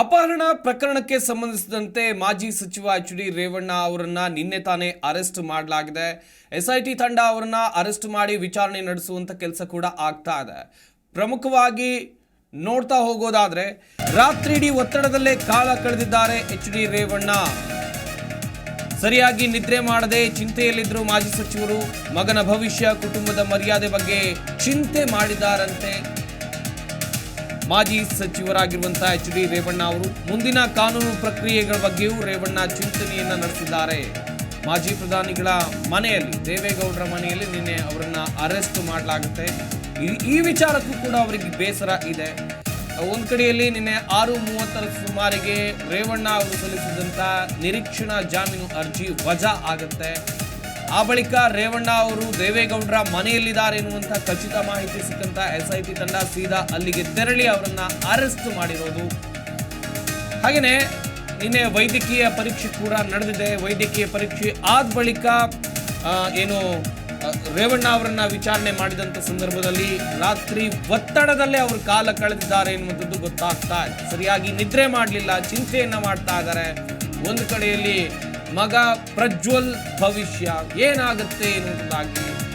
ಅಪಹರಣ ಪ್ರಕರಣಕ್ಕೆ ಸಂಬಂಧಿಸಿದಂತೆ ಮಾಜಿ ಸಚಿವ ಎಚ್ ಡಿ ರೇವಣ್ಣ ಅವರನ್ನ ನಿನ್ನೆ ತಾನೇ ಅರೆಸ್ಟ್ ಮಾಡಲಾಗಿದೆ. ಎಸ್ಐಟಿ ತಂಡ ಅವರನ್ನ ಅರೆಸ್ಟ್ ಮಾಡಿ ವಿಚಾರಣೆ ನಡೆಸುವಂತ ಕೆಲಸ ಕೂಡ ಆಗ್ತಾ ಇದೆ. ಪ್ರಮುಖವಾಗಿ ನೋಡ್ತಾ ಹೋಗೋದಾದ್ರೆ ರಾತ್ರಿಡೀ ಒತ್ತಡದಲ್ಲೇ ಕಾಲ ಕಳೆದಿದ್ದಾರೆ ಎಚ್ ಡಿ ರೇವಣ್ಣ. ಸರಿಯಾಗಿ ನಿದ್ರೆ ಮಾಡದೆ ಚಿಂತೆಯಲ್ಲಿದ್ದರು ಮಾಜಿ ಸಚಿವರು. ಮಗನ ಭವಿಷ್ಯ, ಕುಟುಂಬದ ಮರ್ಯಾದೆ ಬಗ್ಗೆ ಚಿಂತೆ ಮಾಡಿದ್ದಾರಂತೆ. ಮಾಜಿ ಸಚಿವರಾಗಿರುವಂತಹ ಎಚ್ ಡಿ ರೇವಣ್ಣ ಅವರು ಮುಂದಿನ ಕಾನೂನು ಪ್ರಕ್ರಿಯೆಗಳ ಬಗ್ಗೆಯೂ ರೇವಣ್ಣ ಚಿಂತನೆಯನ್ನ ನಡೆಸಿದ್ದಾರೆ. ಮಾಜಿ ಪ್ರಧಾನಿಗಳ ಮನೆಯಲ್ಲಿ, ದೇವೇಗೌಡರ ಮನೆಯಲ್ಲಿ ನಿನ್ನೆ ಅವರನ್ನ ಅರೆಸ್ಟ್ ಮಾಡಲಾಗುತ್ತೆ. ಈ- ವಿಚಾರಕ್ಕೂ ಕೂಡ ಅವರಿಗೆ ಬೇಸರ ಇದೆ. ಒಂದು ಕಡೆಯಲ್ಲಿ ನಿನ್ನೆ ಆರು ಮೂವತ್ತರ ಸುಮಾರಿಗೆ ರೇವಣ್ಣ ಅವರು ಸಲ್ಲಿಸಿದಂತ ನಿರೀಕ್ಷಣಾ ಜಾಮೀನು ಅರ್ಜಿ ವಜಾ ಆಗುತ್ತೆ. ಆ ಬಳಿಕ ರೇವಣ್ಣ ಅವರು ದೇವೇಗೌಡರ ಮನೆಯಲ್ಲಿದ್ದಾರೆ ಎನ್ನುವಂಥ ಖಚಿತ ಮಾಹಿತಿ ಸಿಕ್ಕಂತ ಎಸ್ಐಟಿ ತಂಡ ಸೀದಾ ಅಲ್ಲಿಗೆ ತೆರಳಿ ಅವರನ್ನ ಅರೆಸ್ಟ್ ಮಾಡಿರೋದು. ಹಾಗೆಯೇ ನಿನ್ನೆ ವೈದ್ಯಕೀಯ ಪರೀಕ್ಷೆ ಕೂಡ ನಡೆದಿದೆ. ವೈದ್ಯಕೀಯ ಪರೀಕ್ಷೆ ಆದ ಬಳಿಕ ಏನು ರೇವಣ್ಣ ಅವರನ್ನ ವಿಚಾರಣೆ ಮಾಡಿದಂಥ ಸಂದರ್ಭದಲ್ಲಿ ರಾತ್ರಿ ಒತ್ತಡದಲ್ಲೇ ಅವರು ಕಾಲ ಕಳೆದಿದ್ದಾರೆ ಎನ್ನುವಂಥದ್ದು ಗೊತ್ತಾಗ್ತಾ ಸರಿಯಾಗಿ ನಿದ್ರೆ ಮಾಡಲಿಲ್ಲ, ಚಿಂತೆಯನ್ನ ಮಾಡ್ತಾ ಇದ್ದಾರೆ. ಒಂದು ಕಡೆಯಲ್ಲಿ ಮಗ ಪ್ರಜ್ವಲ್ ಭವಿಷ್ಯ ಏನಾಗುತ್ತೆ ಎನ್ನುವುದಾಗಿ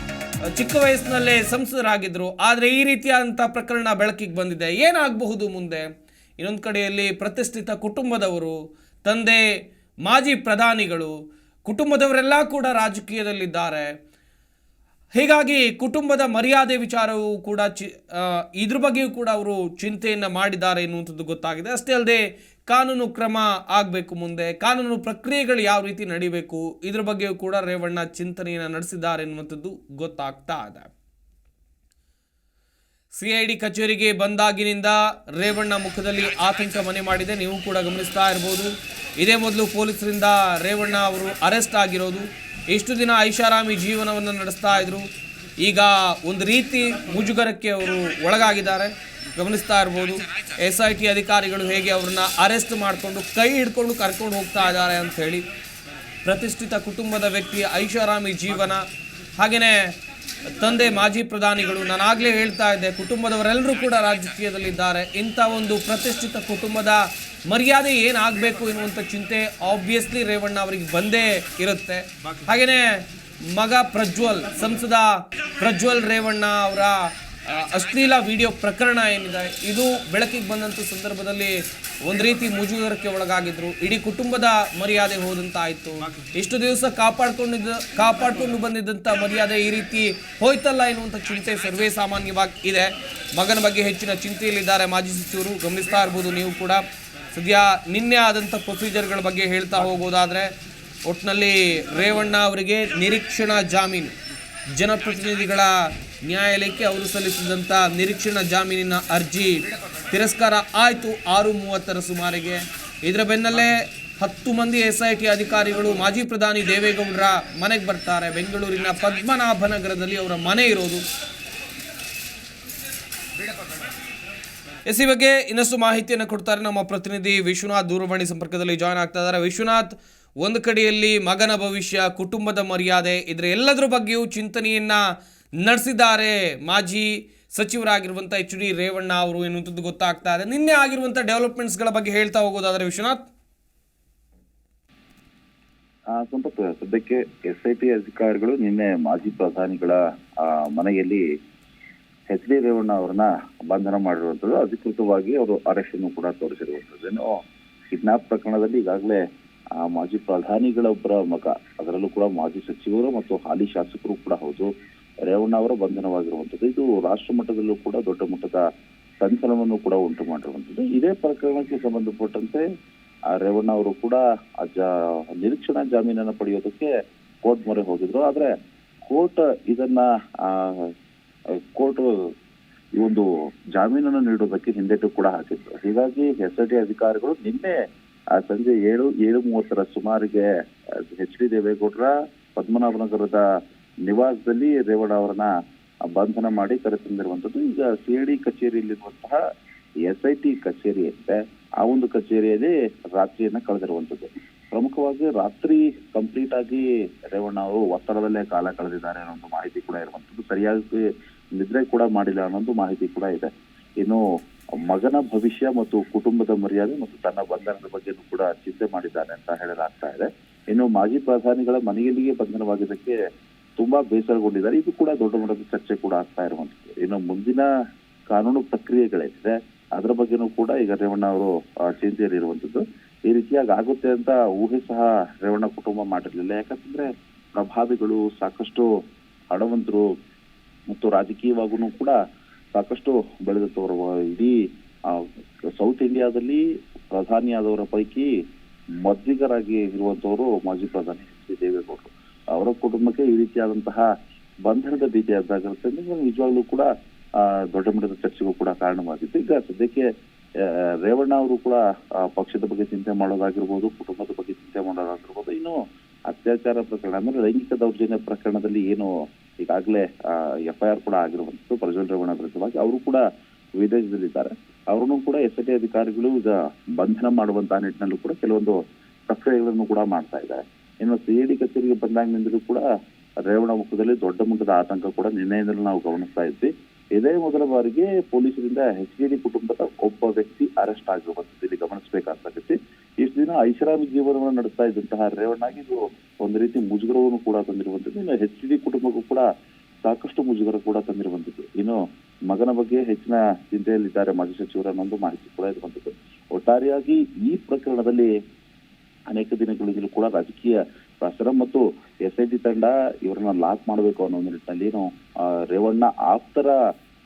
ಚಿಕ್ಕ ವಯಸ್ಸಿನಲ್ಲೇ ಸಂಸದರಾಗಿದ್ದರು ಆದರೆ ಈ ರೀತಿಯಾದಂಥ ಪ್ರಕರಣ ಬೆಳಕಿಗೆ ಬಂದಿದೆ. ಏನಾಗಬಹುದು ಮುಂದೆ? ಇನ್ನೊಂದು ಕಡೆಯಲ್ಲಿ ಪ್ರತಿಷ್ಠಿತ ಕುಟುಂಬದವರು, ತಂದೆ, ಮಾಜಿ ಪ್ರಧಾನಿಗಳು, ಕುಟುಂಬದವರೆಲ್ಲ ಕೂಡ ರಾಜಕೀಯದಲ್ಲಿದ್ದಾರೆ. ಹೀಗಾಗಿ ಕುಟುಂಬದ ಮರ್ಯಾದೆ ವಿಚಾರವೂ ಕೂಡ ಚಿ ಇದ್ರ ಬಗ್ಗೆಯೂ ಕೂಡ ಅವರು ಚಿಂತೆಯನ್ನು ಮಾಡಿದ್ದಾರೆ ಎನ್ನುವಂಥದ್ದು ಗೊತ್ತಾಗಿದೆ. ಅಷ್ಟೇ ಅಲ್ಲದೆ ಕಾನೂನು ಕ್ರಮ ಆಗಬೇಕು ಮುಂದೆ, ಕಾನೂನು ಪ್ರಕ್ರಿಯೆಗಳು ಯಾವ ರೀತಿ ನಡಿಬೇಕು, ಇದ್ರ ಬಗ್ಗೆಯೂ ಕೂಡ ರೇವಣ್ಣ ಚಿಂತನೆಯನ್ನು ನಡೆಸಿದ್ದಾರೆ ಎನ್ನುವಂಥದ್ದು ಗೊತ್ತಾಗ್ತಾ ಇದೆ. ಸಿಐಡಿ ಕಚೇರಿಗೆ ಬಂದಾಗಿನಿಂದ ರೇವಣ್ಣ ಮುಖದಲ್ಲಿ ಆತಂಕ ಮನೆ ಮಾಡಿದೆ. ನೀವು ಕೂಡ ಗಮನಿಸ್ತಾ ಇರ್ಬೋದು. ಇದೇ ಮೊದಲು ಪೊಲೀಸರಿಂದ ರೇವಣ್ಣ ಅವರು ಅರೆಸ್ಟ್ ಆಗಿರೋದು. ಇಷ್ಟು ದಿನ ಐಷಾರಾಮಿ ಜೀವನವನ್ನು ನಡೆಸ್ತಾ ಇದ್ರು. ಈಗ ಒಂದು ರೀತಿ ಮುಜುಗರಕ್ಕೆ ಅವರು ಒಳಗಾಗಿದ್ದಾರೆ. ಗಮನಿಸ್ತಾ ಇರ್ಬೋದು. ಎಸ್ ಐ ಟಿ ಅಧಿಕಾರಿಗಳು ಹೇಗೆ ಅವ್ರನ್ನ ಅರೆಸ್ಟ್ ಮಾಡಿಕೊಂಡು ಕೈ ಹಿಡ್ಕೊಂಡು ಕರ್ಕೊಂಡು ಹೋಗ್ತಾ ಇದ್ದಾರೆ ಅಂತ ಹೇಳಿ ಪ್ರತಿಷ್ಠಿತ ಕುಟುಂಬದ ವ್ಯಕ್ತಿ ಐಷಾರಾಮಿ ಜೀವನ. ಹಾಗೆಯೇ ತಂದೆ, ಮಾಜಿ ಪ್ರಧಾನಿಗಳು ನಾನಾಗಲೇ ಹೇಳ್ತಾ ಇದ್ದೆ, ಕುಟುಂಬದವರೆಲ್ಲರೂ ಕೂಡ ರಾಜಕೀಯದಲ್ಲಿದ್ದಾರೆ. ಇಂಥ ಒಂದು ಪ್ರತಿಷ್ಠಿತ ಕುಟುಂಬದ ಮರ್ಯಾದೆ ಏನಾಗಬೇಕು ಎನ್ನುವಂಥ ಚಿಂತೆ ಆಬ್ವಿಯಸ್ಲಿ ರೇವಣ್ಣ ಅವರಿಗೆ ಬಂದೇ ಇರುತ್ತೆ. ಹಾಗೆಯೇ ಮಗ ಪ್ರಜ್ವಲ್, ಸಂಸದ ಪ್ರಜ್ವಲ್ ರೇವಣ್ಣ ಅವರ ಅಶ್ಲೀಲ ವಿಡಿಯೋ ಪ್ರಕರಣ ಏನಿದೆ, ಇದು ಬೆಳಕಿಗೆ ಬಂದಂಥ ಸಂದರ್ಭದಲ್ಲಿ ಒಂದು ರೀತಿ ಮುಜುಗರಕ್ಕೆ ಒಳಗಾಗಿದ್ರು. ಇಡೀ ಕುಟುಂಬದ ಮರ್ಯಾದೆ ಹೋದಂತಾಯಿತು. ಇಷ್ಟು ದಿವಸ ಕಾಪಾಡ್ಕೊಂಡಿದ್ದ, ಕಾಪಾಡ್ಕೊಂಡು ಬಂದಿದ್ದಂಥ ಮರ್ಯಾದೆ ಈ ರೀತಿ ಹೋಯ್ತಲ್ಲ ಎನ್ನುವಂಥ ಚಿಂತೆ ಸರ್ವೇ ಸಾಮಾನ್ಯವಾಗಿ ಇದೆ. ಮಗನ ಬಗ್ಗೆ ಹೆಚ್ಚಿನ ಚಿಂತೆಯಲ್ಲಿದ್ದಾರೆ ಮಾಜಿ ಸಚಿವರು. ಗಮನಿಸ್ತಾ ಇರ್ಬೋದು ನೀವು ಕೂಡ. ಸದ್ಯ, ನಿನ್ನೆ ಆದಂಥ ಪ್ರೊಸೀಜರ್ಗಳ ಬಗ್ಗೆ ಹೇಳ್ತಾ ಹೋಗೋದಾದರೆ ಒಟ್ಟಿನಲ್ಲಿ ರೇವಣ್ಣ ಅವರಿಗೆ ನಿರೀಕ್ಷಣಾ ಜಾಮೀನು. ಜನಪ್ರತಿನಿಧಿಗಳ ನ್ಯಾಯಾಲಯಕ್ಕೆ ಅವರು ಸಲ್ಲಿಸಿದಂಥ ನಿರೀಕ್ಷಣಾ ಜಾಮೀನಿನ ಅರ್ಜಿ ತಿರಸ್ಕಾರ ಆಯಿತು ಆರು ಮೂವತ್ತರ ಸುಮಾರಿಗೆ. ಇದರ ಬೆನ್ನಲ್ಲೇ ಹತ್ತು ಮಂದಿ ಎಸ್ ಐ ಟಿ ಅಧಿಕಾರಿಗಳು, ಮಾಜಿ ಪ್ರಧಾನಿ ದೇವೇಗೌಡರ ಮನೆಗೆ ಬರ್ತಾರೆ. ಬೆಂಗಳೂರಿನ ಪದ್ಮನಾಭನಗರದಲ್ಲಿ ಅವರ ಮನೆ ಇರೋದು. ಎಸ್ ಈ ಬಗ್ಗೆ ಇನ್ನಷ್ಟು ಮಾಹಿತಿಯನ್ನು ಕೊಡ್ತಾರೆ ನಮ್ಮ ಪ್ರತಿನಿಧಿ ವಿಶ್ವನಾಥ್ ದೂರವಾಣಿ ಸಂಪರ್ಕದಲ್ಲಿ ಜಾಯ್ನ್ ಆಗ್ತಾ ಇದ್ದಾರೆ. ವಿಶ್ವನಾಥ್, ಒಂದು ಕಡೆಯಲ್ಲಿ ಮಗನ ಭವಿಷ್ಯ, ಕುಟುಂಬದ ಮರ್ಯಾದೆ, ಇದರ ಎಲ್ಲದರ ಬಗ್ಗೆಯೂ ಚಿಂತನೆಯನ್ನ ನಡೆಸಿದ್ದಾರೆ ಮಾಜಿ ಸಚಿವರಾಗಿರುವಂಥ ಎಚ್ ಡಿ ರೇವಣ್ಣ ಅವರು. ಎನ್ನುವಂಥದ್ದು ಗೊತ್ತಾಗ್ತಾ ಇದೆ. ನಿನ್ನೆ ಆಗಿರುವಂಥ ಡೆವಲಪ್ಮೆಂಟ್ಸ್ಗಳ ಬಗ್ಗೆ ಹೇಳ್ತಾ ಹೋಗೋದಾದ್ರೆ ವಿಶ್ವನಾಥ್. ಸಂಪತ್ ಸದ್ಯಕ್ಕೆ ಎಸ್ ಐ ಪಿ ಅಧಿಕಾರಿಗಳು ನಿನ್ನೆ ಮಾಜಿ ಪ್ರಧಾನಿಗಳ ಮನೆಯಲ್ಲಿ ಎಚ್ ಡಿ ರೇವಣ್ಣ ಅವ್ರನ್ನ ಬಂಧನ ಮಾಡಿರುವಂಥದ್ದು, ಅಧಿಕೃತವಾಗಿ ಅವರು ಅರೆಸ್ಟ್ ಕೂಡ ತೋರಿಸಿರುವಂಥದ್ದೇನು. ಕಿಡ್ನಾಪ್ ಪ್ರಕರಣದಲ್ಲಿ ಈಗಾಗಲೇ, ಆ, ಮಾಜಿ ಪ್ರಧಾನಿಗಳೊಬ್ಬರ ಮಗ, ಅದರಲ್ಲೂ ಕೂಡ ಮಾಜಿ ಸಚಿವರು ಮತ್ತು ಹಾಲಿ ಶಾಸಕರು ಕೂಡ ಹೌದು, ರೇವಣ್ಣ ಅವರ ಬಂಧನವಾಗಿರುವಂಥದ್ದು. ಇದು ರಾಷ್ಟ್ರ ಮಟ್ಟದಲ್ಲೂ ಕೂಡ ದೊಡ್ಡ ಮಟ್ಟದ ಸಂಚಲನವನ್ನು ಕೂಡ ಉಂಟು ಮಾಡಿರುವಂಥದ್ದು. ಇದೇ ಪ್ರಕರಣಕ್ಕೆ ಸಂಬಂಧಪಟ್ಟಂತೆ, ಆ, ರೇವಣ್ಣ ಅವರು ಕೂಡ ನಿರೀಕ್ಷಣಾ ಜಾಮೀನನ್ನು ಪಡೆಯೋದಕ್ಕೆ ಕೋರ್ಟ್ ಮೊರೆ ಹೋಗಿದ್ರು. ಆದ್ರೆ, ಕೋರ್ಟ್ ಇದನ್ನ ಕೋರ್ಟ್ ಈ ಒಂದು ಜಾಮೀನನ್ನು ನೀಡೋದಕ್ಕೆ ಹಿಂದೆಟು ಕೂಡ ಹಾಕಿತ್ತು. ಹೀಗಾಗಿ ಎಸ್ ಐ ಟಿ ಅಧಿಕಾರಿಗಳು ನಿನ್ನೆ ಸಂಜೆ ಏಳು ಏಳು ಮೂವತ್ತರ ಸುಮಾರಿಗೆ ಎಚ್ ಡಿ ದೇವೇಗೌಡರ ಪದ್ಮನಾಭನಗರದ ನಿವಾಸದಲ್ಲಿ ರೇವಣ್ಣ ಅವರನ್ನ ಬಂಧನ ಮಾಡಿ ಕರೆತಂದಿರುವಂತದ್ದು ಈಗ ಸಿಐಡಿ ಕಚೇರಿಯಲ್ಲಿರುವಂತಹ ಎಸ್ ಐ ಟಿ ಕಚೇರಿ ಅಂತೆ, ಆ ಒಂದು ಕಚೇರಿಯಲ್ಲಿ ರಾತ್ರಿಯನ್ನ ಕಳೆದಿರುವಂತದ್ದು ಪ್ರಮುಖವಾಗಿ ರಾತ್ರಿ ಕಂಪ್ಲೀಟ್ ಆಗಿ ರೇವಣ್ಣ ಅವರು ಒತ್ತಡದಲ್ಲೇ ಕಾಲ ಕಳೆದಿದ್ದಾರೆ ಅನ್ನೋ ಒಂದು ಮಾಹಿತಿ ಕೂಡ ಇರುವಂತದ್ದು ಸರಿಯಾಗಿ ನಿದ್ರೆ ಕೂಡ ಮಾಡಿಲ್ಲ ಅನ್ನೋದು ಮಾಹಿತಿ ಕೂಡ ಇದೆ. ಇನ್ನು ಮಗನ ಭವಿಷ್ಯ ಮತ್ತು ಕುಟುಂಬದ ಮರ್ಯಾದೆ ಮತ್ತು ತನ್ನ ಬಂಧನದ ಬಗ್ಗೆನೂ ಕೂಡ ಚಿಂತೆ ಮಾಡಿದ್ದಾನೆ ಅಂತ ಹೇಳಲಾಗ್ತಾ ಇದೆ. ಇನ್ನು ಮಾಜಿ ಪ್ರಧಾನಿಗಳ ಮನೆಯಲ್ಲಿಯೇ ಬಂಧನವಾಗಿದ್ದಕ್ಕೆ ತುಂಬಾ ಬೇಸರಗೊಂಡಿದ್ದಾರೆ. ಇದು ಕೂಡ ದೊಡ್ಡ ಮಟ್ಟದ ಚರ್ಚೆ ಕೂಡ ಆಗ್ತಾ ಇರುವಂತದ್ದು ಇನ್ನು ಮುಂದಿನ ಕಾನೂನು ಪ್ರಕ್ರಿಯೆಗಳೇನಿದೆ, ಅದರ ಬಗ್ಗೆನೂ ಕೂಡ ಈಗ ರೇವಣ್ಣ ಅವರು ಚಿಂತೆಯಲ್ಲಿ ಇರುವಂತದ್ದು ಈ ರೀತಿಯಾಗಿ ಆಗುತ್ತೆ ಅಂತ ಊಹೆ ಸಹ ರೇವಣ್ಣ ಕುಟುಂಬ ಮಾಡಿರ್ಲಿಲ್ಲ. ಯಾಕಂತಂದ್ರೆ ಪ್ರಭಾವಿಗಳು ಸಾಕಷ್ಟು ಹಣವಂತರು ಮತ್ತು ರಾಜಕೀಯವಾಗೂ ಕೂಡ ಸಾಕಷ್ಟು ಬೆಳೆದವರು ಇಡೀ ಆ, ಸೌತ್ ಇಂಡಿಯಾದಲ್ಲಿ ಪ್ರಧಾನಿಯಾದವರ ಪೈಕಿ ಮದ್ವಿಗರಾಗಿ ಇರುವಂತವರು ಮಾಜಿ ಪ್ರಧಾನಿ ಎಚ್ ಡಿ ದೇವೇಗೌಡರು. ಅವರ ಕುಟುಂಬಕ್ಕೆ ಈ ರೀತಿಯಾದಂತಹ ಬಂಧನದ ಭೀತಿ ಎದ್ದಾಗಿರುತ್ತೆ ನಿಜವಾಗ್ಲೂ ಕೂಡ ದೊಡ್ಡ ಮಟ್ಟದ ಚರ್ಚೆಗೂ ಕೂಡ ಕಾರಣವಾಗಿತ್ತು. ಈಗ ಸದ್ಯಕ್ಕೆ ರೇವಣ್ಣ ಅವರು ಕೂಡ ಪಕ್ಷದ ಬಗ್ಗೆ ಚಿಂತೆ ಮಾಡೋದಾಗಿರ್ಬೋದು ಕುಟುಂಬದ ಬಗ್ಗೆ ಚಿಂತೆ ಮಾಡೋದಾಗಿರ್ಬೋದು ಇನ್ನು ಅತ್ಯಾಚಾರ ಪ್ರಕರಣ ಅಂದ್ರೆ ಲೈಂಗಿಕ ದೌರ್ಜನ್ಯ ಪ್ರಕರಣದಲ್ಲಿ ಏನು ಈಗಾಗಲೇ ಎಫ್ ಐ ಆರ್ ಕೂಡ ಆಗಿರುವಂತದ್ದು ಪ್ರಜ್ವಲ್ ರೇವಣ್ಣ ವಿರುದ್ಧವಾಗಿ ಅವರು ಕೂಡ ವಿದೇಶದಲ್ಲಿದ್ದಾರೆ. ಅವರನ್ನು ಕೂಡ ಎಸ್ ಐ ಟಿ ಅಧಿಕಾರಿಗಳು ಈಗ ಬಂಧನ ಮಾಡುವಂತಹ ನಿಟ್ಟಿನಲ್ಲೂ ಕೂಡ ಕೆಲವೊಂದು ಪ್ರಕ್ರಿಯೆಗಳನ್ನು ಕೂಡ ಮಾಡ್ತಾ ಇದ್ದಾರೆ. ಇನ್ನು ಡಿ ಕಚೇರಿಗೆ ಬಂದಾಗಿನಿಂದಲೂ ಕೂಡ ರೇವಣ ಮುಖದಲ್ಲಿ ದೊಡ್ಡ ಮಟ್ಟದ ಆತಂಕ ಕೂಡ ನಿನ್ನೆಯಿಂದಲೂ ನಾವು ಗಮನಿಸ್ತಾ ಇದ್ವಿ. ಇದೇ ಮೊದಲ ಬಾರಿಗೆ ಪೊಲೀಸರಿಂದ ಎಚ್ ಡಿ ಕುಟುಂಬದ ಒಬ್ಬ ವ್ಯಕ್ತಿ ಅರೆಸ್ಟ್ ಆಗಿರುವಂತದ್ದು ಇಲ್ಲಿ ಗಮನಿಸಬೇಕಾಗ್ತದೆ ಇಷ್ಟು ದಿನ ಐಷಾರಾಮಿ ಜೀವನವನ್ನು ನಡೆಸ್ತಾ ಇದ್ದಂತಹ ರೇವಣ್ಣಗೆ ಇದು ಒಂದು ರೀತಿ ಮುಜುಗರವನ್ನು ಕೂಡ ತಂದಿರುವಂತದ್ದು ಇನ್ನು ಎಚ್ ಡಿ ಕುಟುಂಬಕ್ಕೂ ಕೂಡ ಸಾಕಷ್ಟು ಮುಜುಗರ ಕೂಡ ತಂದಿರುವಂತದ್ದು ಇನ್ನು ಮಗನ ಬಗ್ಗೆ ಹೆಚ್ಚಿನ ಚಿಂತೆಯಲ್ಲಿದ್ದಾರೆ ಮಾಜಿ ಸಚಿವರ ಅನ್ನೊಂದು ಮಾಹಿತಿ ಕೂಡ ಇರುವಂತದ್ದು ಒಟ್ಟಾರೆಯಾಗಿ ಈ ಪ್ರಕರಣದಲ್ಲಿ ಅನೇಕ ದಿನಗಳಿಂದಲೂ ಕೂಡ ರಾಜಕೀಯ ಪ್ರಸರ ಮತ್ತು ಎಸ್ ಐ ಟಿ ತಂಡ ಇವರನ್ನ ಲಾಕ್ ಮಾಡಬೇಕು ಅನ್ನೋ ನಿಟ್ಟಿನಲ್ಲಿ ಏನು ರೇವಣ್ಣ ಆಪ್ತರ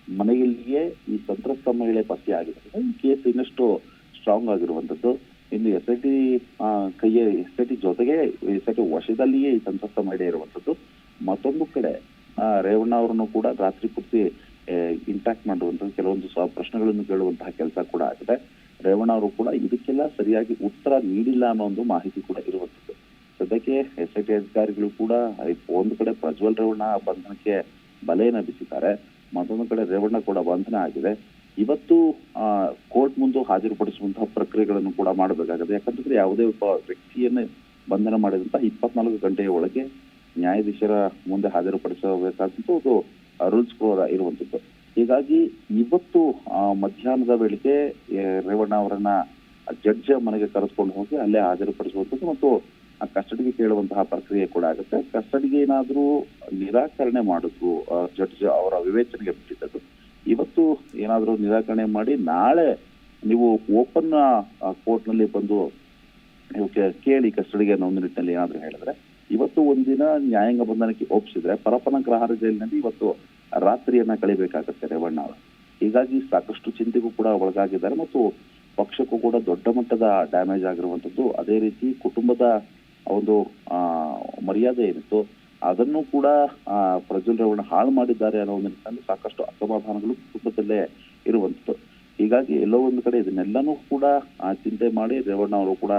ಮನೆಯಲ್ಲಿಯೇ ಈ ಸಂತ್ರಸ್ತ ಮಹಿಳೆ ಪತ್ತೆಯಾಗಿದೆ. ಈ ಕೇಸ್ ಇನ್ನಷ್ಟು ಸ್ಟ್ರಾಂಗ್ ಆಗಿರುವಂತದ್ದು ಇನ್ನು ಎಸ್ ಐ ಟಿ ಕೈಯ ಎಸ್ ಐ ಟಿ ಜೊತೆಗೆ ಎಸ್ ಐ ಟಿ ವಶದಲ್ಲಿಯೇ ಈ ಸಂತ್ರಸ್ತ ಮಹಿಳೆ ಇರುವಂತದ್ದು ಮತ್ತೊಂದು ಕಡೆ ರೇವಣ್ಣ ಅವರನ್ನು ಕೂಡ ರಾತ್ರಿ ಪೂರ್ತಿ ಇಂಟ್ಯಾಕ್ಟ್ ಮಾಡುವಂತಹ ಕೆಲವೊಂದು ಸ್ವ ಪ್ರಶ್ನೆಗಳನ್ನು ಕೇಳುವಂತಹ ಕೆಲಸ ಕೂಡ ಆಗಿದೆ. ರೇವಣ್ಣ ಅವರು ಕೂಡ ಇದಕ್ಕೆಲ್ಲ ಸರಿಯಾಗಿ ಉತ್ತರ ನೀಡಿಲ್ಲ ಅನ್ನೋ ಒಂದು ಮಾಹಿತಿ ಕೂಡ ಇರುವಂಥದ್ದು. ಸದ್ಯಕ್ಕೆ ಎಸ್ ಐ ಟಿ ಅಧಿಕಾರಿಗಳು ಕೂಡ ಒಂದು ಕಡೆ ಪ್ರಜ್ವಲ್ ರೇವಣ್ಣ ಬಂಧನಕ್ಕೆ ಬಲೆಯನ್ನು ಬಿಸಿದ್ದಾರೆ ಮತ್ತೊಂದು ಕಡೆ ರೇವಣ್ಣ ಕೂಡ ಬಂಧನ ಆಗಿದೆ. ಇವತ್ತು ಕೋರ್ಟ್ ಮುಂದೆ ಹಾಜರುಪಡಿಸುವಂತಹ ಪ್ರಕ್ರಿಯೆಗಳನ್ನು ಕೂಡ ಮಾಡಬೇಕಾಗುತ್ತೆ. ಯಾಕಂತಂದ್ರೆ ಯಾವುದೇ ಒಬ್ಬ ವ್ಯಕ್ತಿಯನ್ನು ಬಂಧನ ಮಾಡಿದಂತ ಇಪ್ಪತ್ನಾಲ್ಕು ಗಂಟೆಯ ಒಳಗೆ ನ್ಯಾಯಾಧೀಶರ ಮುಂದೆ ಹಾಜರುಪಡಿಸಬೇಕಾದಂತ ಒಂದು ರೂಲ್ಸ್ ಕೂಡ ಇರುವಂತದ್ದು ಹೀಗಾಗಿ ಇವತ್ತು ಮಧ್ಯಾಹ್ನದ ವೇಳೆಗೆ ರೇವಣ್ಣ ಅವರನ್ನ ಜಡ್ಜ್ ಮನೆಗೆ ಕರೆದುಕೊಂಡು ಹೋಗಿ ಅಲ್ಲೇ ಹಾಜರುಪಡಿಸುವಂಥದ್ದು ಮತ್ತು ಕಸ್ಟಡಿಗೆ ಕೇಳುವಂತಹ ಪ್ರಕ್ರಿಯೆ ಕೂಡ ಆಗುತ್ತೆ. ಕಸ್ಟಡಿಗೆ ಏನಾದರೂ ನಿರಾಕರಣೆ ಮಾಡಿದ್ರು ಜಡ್ಜ್ ಅವರ ವಿವೇಚನೆಗೆ ಬಿಟ್ಟಿದ್ದದು ಇವತ್ತು ಏನಾದರೂ ನಿರಾಕರಣೆ ಮಾಡಿ ನಾಳೆ ನೀವು ಓಪನ್ ಕೋರ್ಟ್ನಲ್ಲಿ ಬಂದು ನೀವು ಕೇಳಿ ಕಸ್ಟಡಿಗೆ ಒಂದು ನಿಟ್ಟಿನಲ್ಲಿ ಏನಾದರೂ ಹೇಳಿದ್ರೆ, ಇವತ್ತು ಒಂದಿನ ನ್ಯಾಯಾಂಗ ಬಂಧನಕ್ಕೆ ಒಪ್ಪಿಸಿದ್ರೆ ಪರಪನ ಗ್ರಹಾರ ಜೈಲಿನಲ್ಲಿ ಇವತ್ತು ರಾತ್ರಿಯನ್ನ ಕಳಿಬೇಕಾಗತ್ತೆ ರೇವಣ್ಣ ಅವರು. ಹೀಗಾಗಿ ಸಾಕಷ್ಟು ಚಿಂತೆಗೂ ಕೂಡ ಒಳಗಾಗಿದ್ದಾರೆ ಮತ್ತು ಪಕ್ಷಕ್ಕೂ ಕೂಡ ದೊಡ್ಡ ಮಟ್ಟದ ಡ್ಯಾಮೇಜ್ ಆಗಿರುವಂತದ್ದು ಅದೇ ರೀತಿ ಕುಟುಂಬದ ಒಂದು ಮರ್ಯಾದೆ ಏನಿತ್ತು ಅದನ್ನು ಕೂಡ ಪ್ರಜ್ವಲ್ ರೇವಣ್ಣ ಹಾಳು ಮಾಡಿದ್ದಾರೆ ಅನ್ನೋ ಒಂದು ನಿಟ್ಟಿನಲ್ಲಿ ಸಾಕಷ್ಟು ಅಸಮಾಧಾನಗಳು ಕುಟುಂಬದಲ್ಲೇ ಇರುವಂತದ್ದು ಹೀಗಾಗಿ ಎಲ್ಲೋ ಒಂದು ಕಡೆ ಇದನ್ನೆಲ್ಲನೂ ಕೂಡ ಚಿಂತೆ ಮಾಡಿ ರೇವಣ್ಣ ಅವರು ಕೂಡ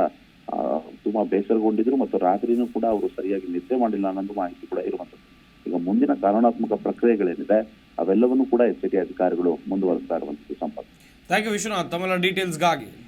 ತುಂಬಾ ಬೇಸರಗೊಂಡಿದ್ರು ಮತ್ತು ರಾತ್ರಿನೂ ಕೂಡ ಅವರು ಸರಿಯಾಗಿ ನಿದ್ದೆ ಮಾಡಿಲ್ಲ ಅನ್ನೋದು ಮಾಹಿತಿ ಕೂಡ ಇರುವಂಥದ್ದು. ಈಗ ಮುಂದಿನ ಕಾನೂನಾತ್ಮಕ ಪ್ರಕ್ರಿಯೆಗಳೇನಿದೆ, ಅವೆಲ್ಲವನ್ನೂ ಕೂಡ ಎಸ್ ಅಧಿಕಾರಿಗಳು ಮುಂದುವರಿಸ್ತಾ ಇರುವಂತದ್ದು ಸಂಪರ್ಕ ಥ್ಯಾಂಕ್ ಯು ವಿಶ್ವನಾಥ್ ಡೀಟೇಲ್ಸ್ಗಾಗಿ